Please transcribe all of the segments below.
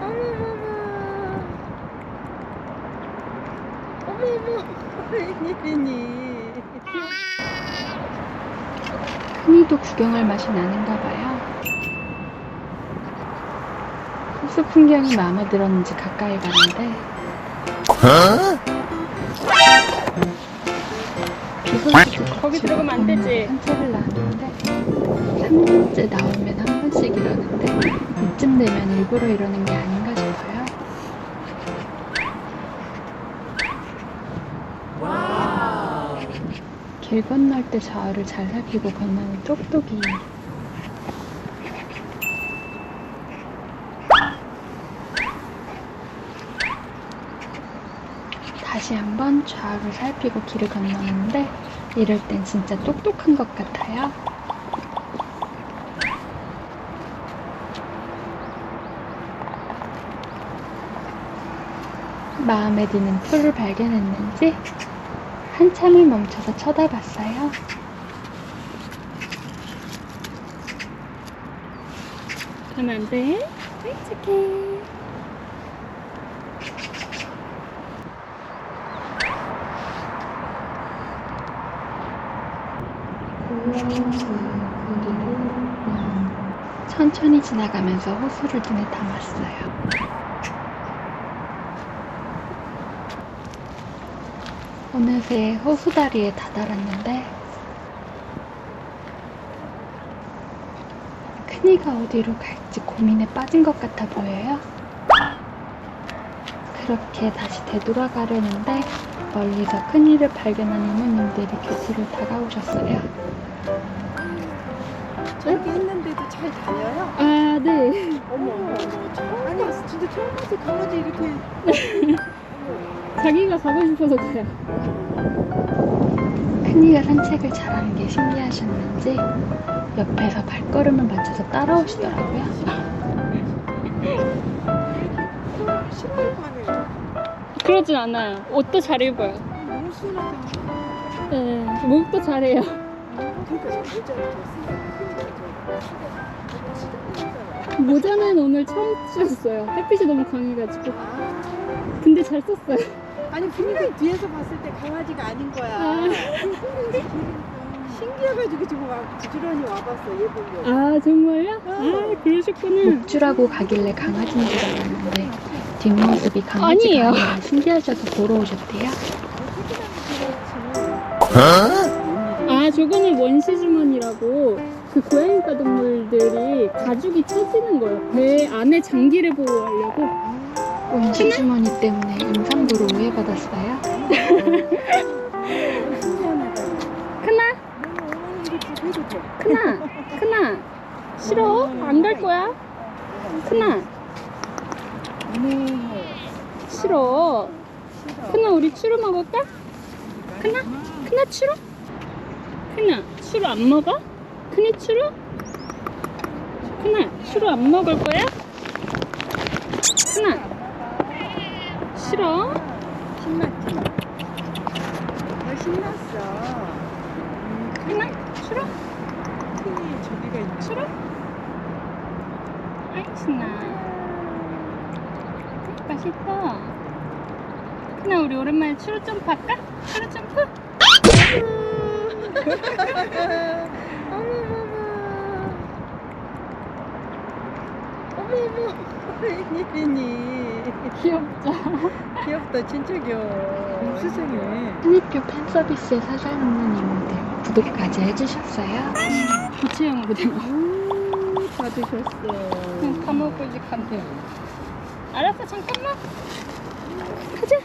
어머머머. 웬일이니? 흔히도 구경할 맛이 나는가 봐요. 호수 풍경이 마음에 들었는지 가까이 가는데 거기 들어가면 안 되지. 산책을 나왔는데 3년째 나오면 한 번씩 이러는데 이쯤 되면 일부러 이러는 게 아닌가 싶어요. 길 건널 때 좌우를 잘 살피고 건너는 똑똑이. 다시 한번 좌우를 살피고 길을 건너는데 이럴 땐 진짜 똑똑한 것 같아요. 마음에 드는 풀을 발견했는지 한참을 멈춰서 쳐다봤어요. 가면 안 돼? 아이, 착해. 천천히 지나가면서 호수를 눈에 담았어요. 어느새 호수 다리에 다다랐는데 큰이가 어디로 갈지 고민에 빠진 것 같아 보여요. 그렇게 다시 되돌아가려는데 멀리서 큰이를 발견한 이모님들이 곁으로 다가오셨어요. 잘 다녀요? 아, 네. 어머, 어머, 어머. 처음 아니, 진짜 처음 봤어. 강아지 이렇게. 자기가 가고 싶어서 가요. 큰이가 산책을 잘하는 게 신기하셨는지 옆에서 발걸음을 맞춰서 따라오시더라고요. 신발 파네. 그러진 않아요. 옷도 잘 입어요. 너무 순하다. 네, 목도 잘해요. 그러니까. 모자는 오늘 처음 쓰셨어요. 햇빛이 너무 강해가지고. 아, 근데 잘 썼어요. 아니 분명히 뒤에서 봤을 때 강아지가 아닌 거야. 아. 신기해가지고 지금 와, 부지런히 와봤어 얘 보려고. 아, 정말요? 아, 그러셨구나. 목줄하고 가길래 강아지인 줄 알았는데 뒷모습이 강아지가 아니에요. 아니라 신기하셔서 보러 오셨대요. 아, 저거는 원시 주머니라고 그 고양이과 동물들이 가죽이 처지는 거예요. 배 안에 장기를 보호하려고. 원시 주머니 때문에 임산부로 오해받았어요. 크나? 크나? 크나? 싫어? 안 갈 거야? 크나? 싫어. 크나, 우리 추루 먹을까? 크나? 크나 추루? 크나, 추루 안 먹어? 크니 추루? 크나, 추루 안 먹을 거야? 크나? 싫어? 신났지. 너 신났어. 크나? 추루? 큰이 저기가 있지. 추루? 아이 신나 맛있다 크나 우리 오랜만에 추루 점프 할까? 추루 점프? 어머머머. 웬일이니? 귀엽죠? 귀엽다, 진짜 귀여워. 세상에. 한입표 팬서비스에 사장님 이모들 구독까지 해주셨어요. 부채형으로 된 거. 오, 받으셨어. 그냥 다 먹고 이제 간대요 알았어 잠깐만 가자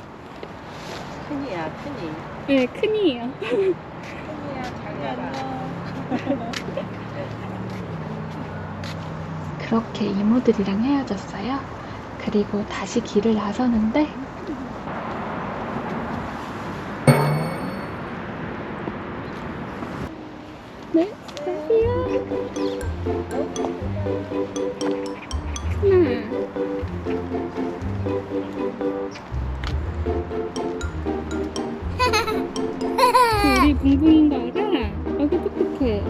큰이야, 큰이. 네 큰이에요 큰이야, 잘 가라. 그렇게 이모들이랑 헤어졌어요. 그리고 다시 길을 나서는데 네 하나 우리 붕붕인 거 알아? 아기 똑똑해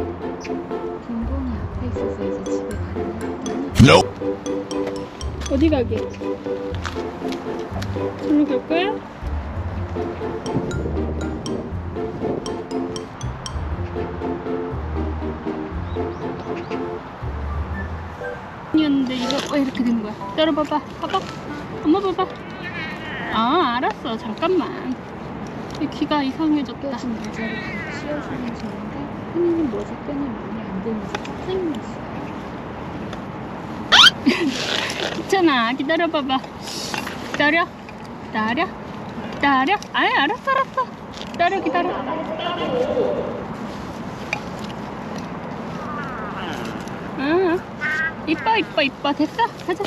딩동이 앞에 있어서 이제 Nope. 어디 가게? 절로 갈 거야? 이었는데 이거 왜 이렇게 된 거야? 열어봐봐. 봐봐. 엄마 봐봐. 아 알았어. 잠깐만. 이 귀가 이상해졌다. 껴진 모자를 씌워주는 중인데 흔히는 모자 끈이 많이 안 되면서 짜증났어 요. 괜찮아. 기다려봐봐. 기다려. 기다려. 기다려. 아이 알았어 알았어. 기다려 기다려. 응. 이뻐 이뻐 이뻐 됐어. 가자.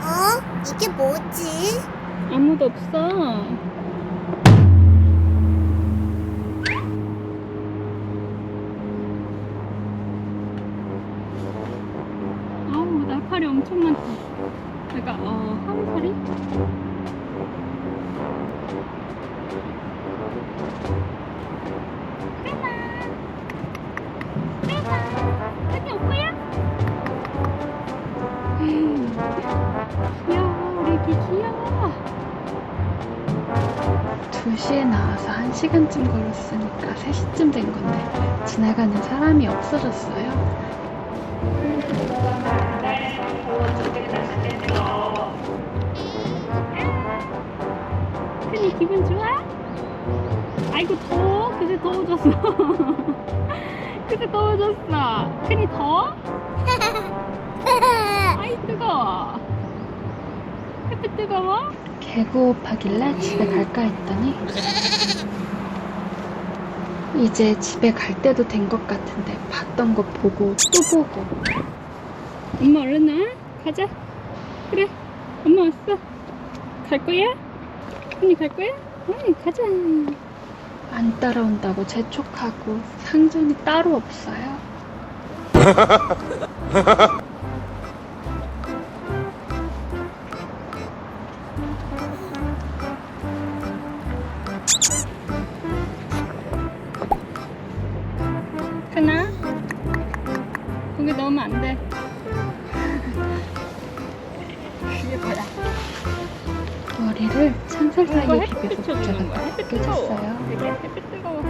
어? 이게 뭐지? 아무도 없어. 2시에 나와서 1시간쯤 걸었으니까 3시쯤 된 건데 지나가는 사람이 없어졌어요. 큰이 기분 좋아? 아이고 더워 그새 더워졌어 그새 더워졌어 큰이 더워? 아이 뜨거워 햇빛 뜨거워? 개고파길래 집에 갈까 했더니 이제 집에 갈 때도 된 것 같은데 봤던 거 보고 또 보고 엄마 얼른 나 가자 그래 엄마 왔어 갈 거야? 큰이 갈 거야? 응 가자 안 따라온다고 재촉하고 상전이 따로 없어요. 머리를 이거 사이에 비벼서 붙여서 벗겨졌어요. 되게 햇빛 뜨거워.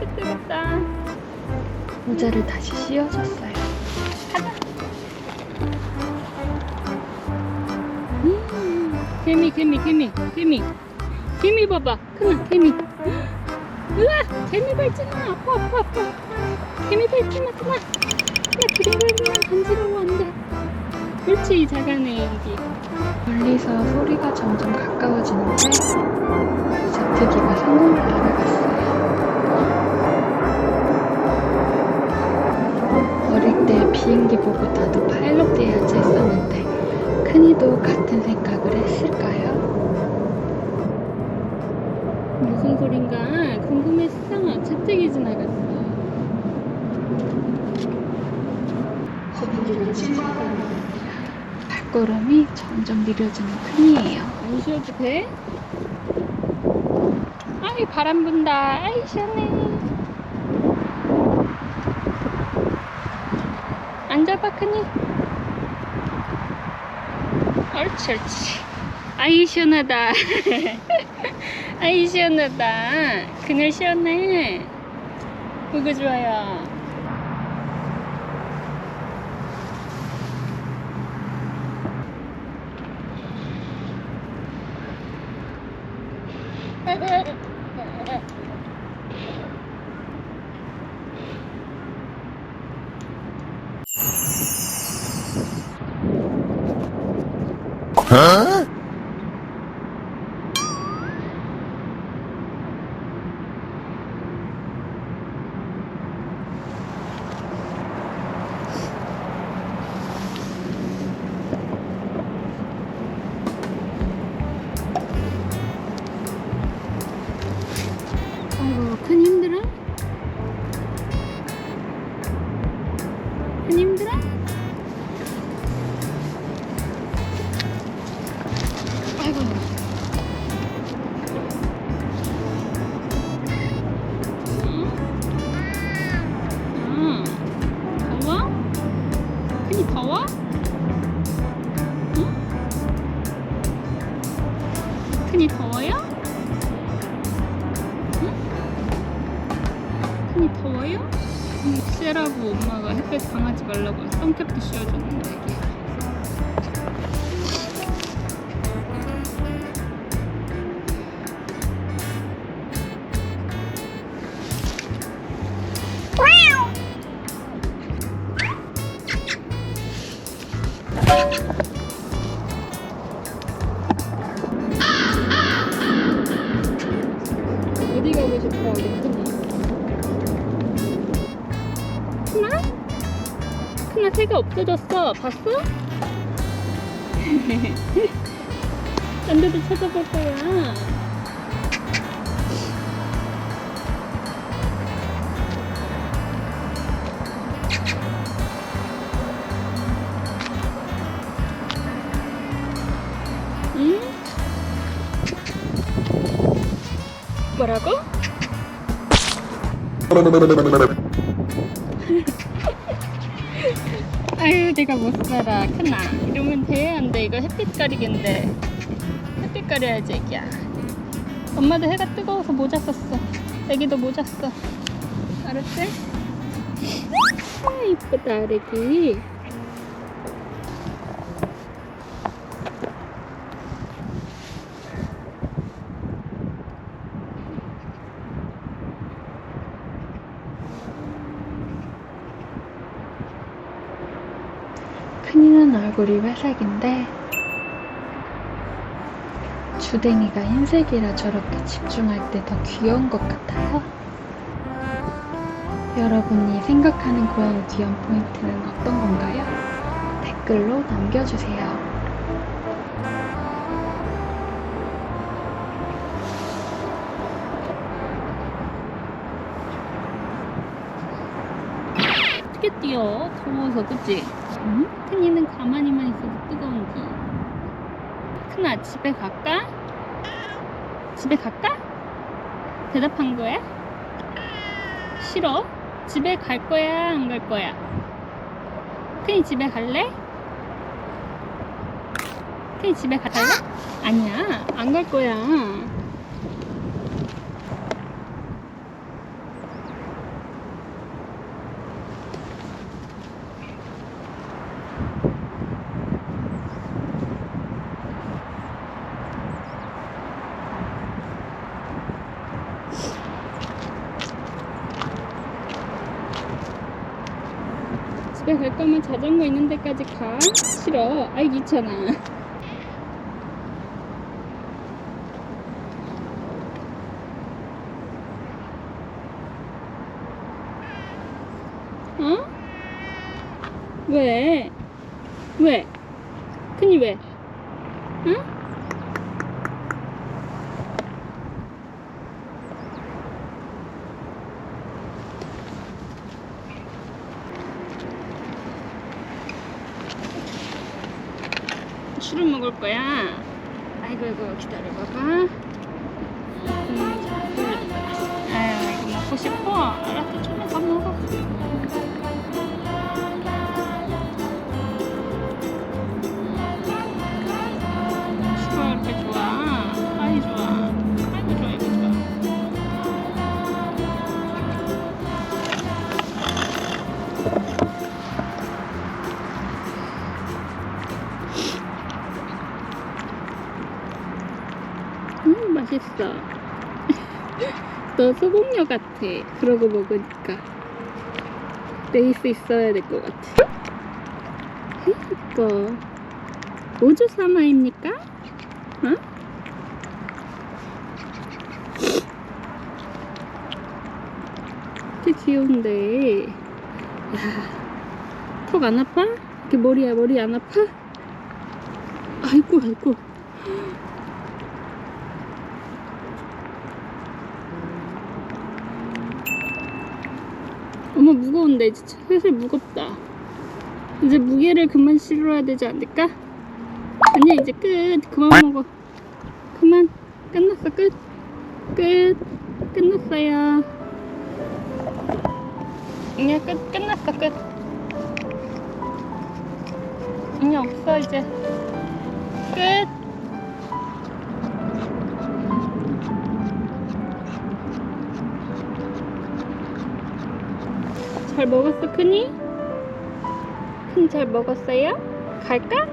햇빛 뜨겁다. 모자를 다시 씌워줬어요. 음, 개미 개미 개미 개미. 개미 봐봐. 큰아 개미. 으아 개미 밟지마 아파 아파 아파. 개미 밟지마 큰아 큰아 개미 밟으면 간지러워 안 돼 그렇지 작아네 이게 멀리서 소리가 점점 가까워지는데 제트기가 상공을 날아갔어요. 어릴 때 비행기 보고 나도 파일럿 돼야지 했었는데 큰이도 같은 생각을 했을까요? 무슨 소린가 궁금했어 채찍이 지나갔어 발걸음이 점점 느려지는 큰이에요. 안 쉬어도 돼? 아이 바람 분다. 아이 시원해. 앉아봐 큰이. 옳지 옳지. 아이 시원하다. 아이 시원하다. 그늘 시원해. 그거 좋아요 Hehehehe 큰이 더워요? 쎄라고 엄마가 햇볕 당하지 말라고 선캡도 씌워줬는데 봤어? 딴 데도 찾아볼 거야 응? 뭐라고? 내가 못 살아. 큰아 이러면 돼야 안돼. 이거 햇빛 가리개인데. 햇빛 가려야지 애기야. 엄마도 해가 뜨거워서 모자 썼어. 애기도 모자 써. 알았지? 아 이쁘다 애기 큰이는 얼굴이 회색인데 주댕이가 흰색이라 저렇게 집중할 때 더 귀여운 것 같아요. 여러분이 생각하는 고양이 귀여운 포인트는 어떤 건가요? 댓글로 남겨주세요. 어떻게 뛰어 더워서 그치? 응? 큰이는 가만히만 있어도 뜨거운지 큰아 집에 갈까? 집에 갈까? 대답한 거야? 싫어? 집에 갈 거야 안 갈 거야? 큰이 집에 갈래? 큰이 집에 갈래? 아니야 안 갈 거야 집에 갈 거면 자전거 있는 데까지 가. 싫어. 아이 귀찮아. 어? 왜? 왜? 큰이 왜? 응? 술을 먹을 거야. 아이고 이고 기다려봐봐. 음, 아유 이거 먹고 싶어. 알았어 좀만 더 먹어. 맛있어. 너 소금녀 같아. 그러고 먹으니까 레이스 있어야 될 것 같아. 이뻐. 오주 사마입니까? 어? 되게 귀여운데. 야, 턱안 아파? 이렇게 머리야 머리 안 아파? 아이고 아이고. 어머 무거운데 이제 슬슬 무겁다. 이제 무게를 그만 실어야 되지 않을까? 아니야 이제 끝. 그만 먹어. 그만. 끝났어 끝. 끝. 끝났어요. 이제 끝 끝났어 끝. 이제 없어 이제. 끝 잘 먹었어, 크니? 크니 잘 먹었어요? 갈까?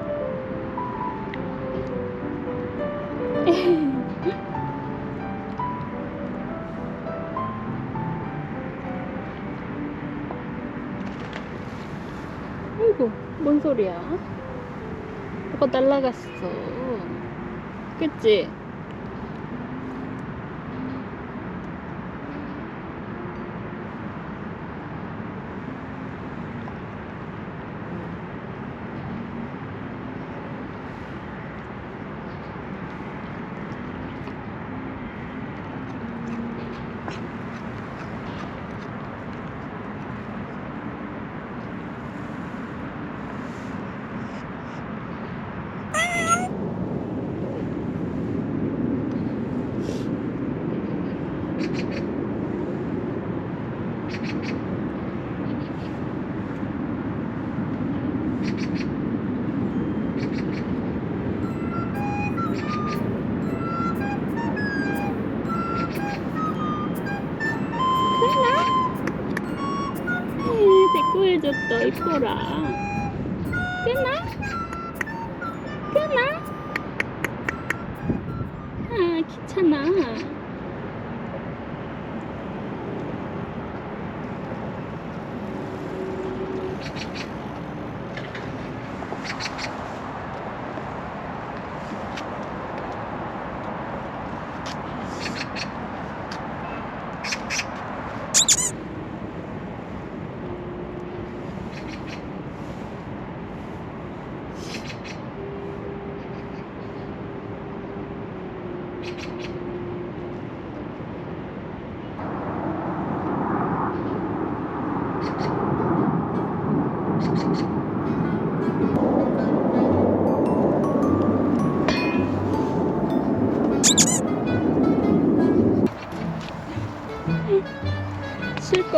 아이고, 뭔 소리야? 뭐가 날라갔어. 그치? 크나? 에이, 데코해줬다, 이뻐라. 크나? 크나? 아, 귀찮아.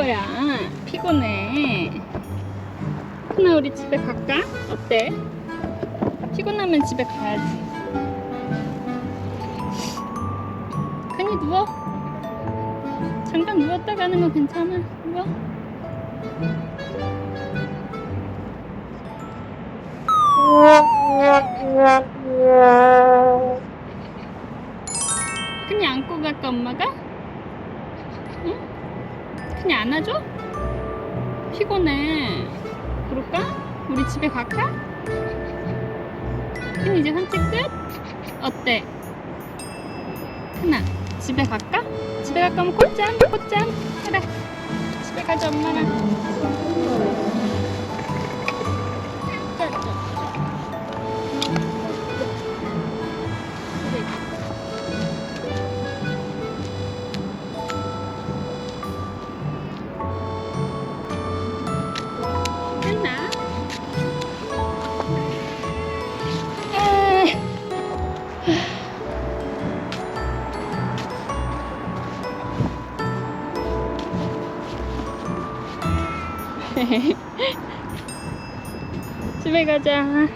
거야. 피곤해. 크나 우리 집에 갈까? 어때? 피곤하면 집에 가야지. 크니 누워. 잠깐 누웠다 가는 거 괜찮아. 누워. 그냥 안고 갈까 엄마가? 응? 그냥 안아줘? 피곤해. 그럴까? 우리 집에 갈까? 그냥 이제 산책 끝? 어때? 하나 집에 갈까? 집에 갈 거면 꽃잠 꽃잠 그래 집에 가자 엄마랑 집에 가자.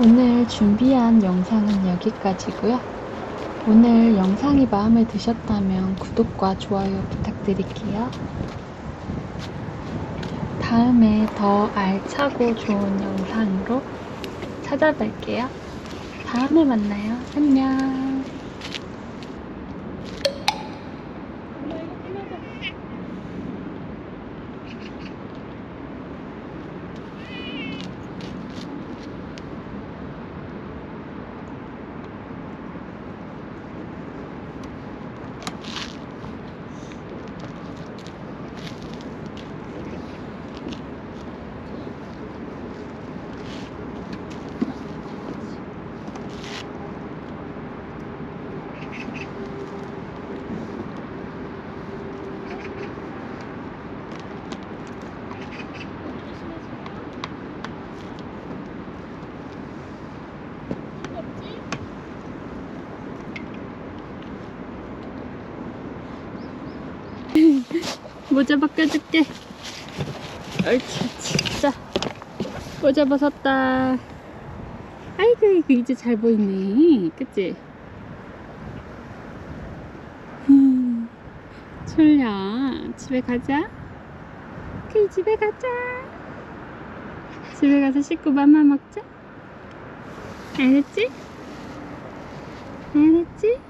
오늘 준비한 영상은 여기까지고요. 오늘 영상이 마음에 드셨다면 구독과 좋아요 부탁드릴게요. 다음에 더 알차고 좋은 영상으로 찾아뵐게요. 다음에 만나요. 안녕. 모자 벗겨줄게. 옳지 자 모자 벗었다. 아이고 이거 이제 잘 보이네. 그치? 졸려. 집에 가자. 그 집에 가자. 집에 가서 씻고 맘만 먹자. 알았지? 알았지?